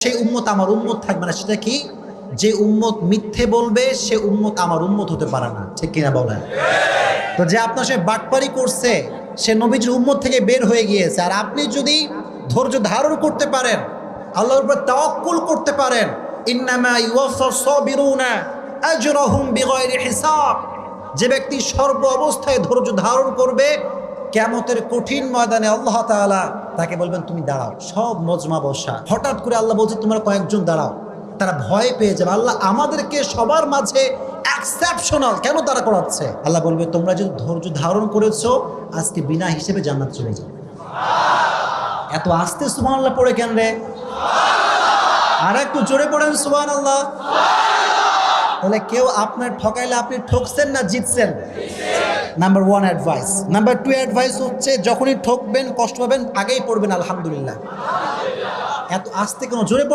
সেই উম্মত আমার উম্মত থাকবে না, সেটা কি? যে উম্মত মিথ্যে বলবে, সে উম্মত আমার উম্মত হতে পারে না। ঠিক কিনা বলেন? তো যে আপনার সে বাটপারি করছে, সে নবীজির উম্মত থেকে বের হয়ে গিয়েছে। আর আপনি যদি ধৈর্য ধারণ করতে পারেন, আল্লাহর উপর তাওয়াক্কুল করতে পারেন যে ব্যক্তি সর্ব অবস্থায় ধৈর্য ধারণ করবে কেমতের কঠিন ময়দানে আল্লাহ তাআলা তাকে বলবেন, তুমি দাঁড়াও, সব মজমা বসা। হঠাৎ করে আল্লাহ বলছে, তোমরা কয়েকজন দাঁড়াও। তারা ভয় পেয়ে যাবে। আল্লাহ আমাদেরকে সবার মাঝে এক্সেপশনাল কেন তারা করাচ্ছে? আল্লাহ বলবে, তোমরা যদি ধৈর্য ধারণ করেছ, আজকে বিনা হিসেবে জান্নাত চলে যাবে। এত আস্তে সুমান আল্লাহ পড়ে কেন রে? আর একটু জোরে পড়েন সুমান আল্লাহ তাহলে কেউ আপনার ঠকাইলে আপনি ঠকছেন না, জিতছেন। Number one advice number two advice হচ্ছে, যখনই ঠকবেন, কষ্ট পাবেন, আগেই পড়বেন, আলহামদুলিল্লাহ। এত আসতে কোনো জোরে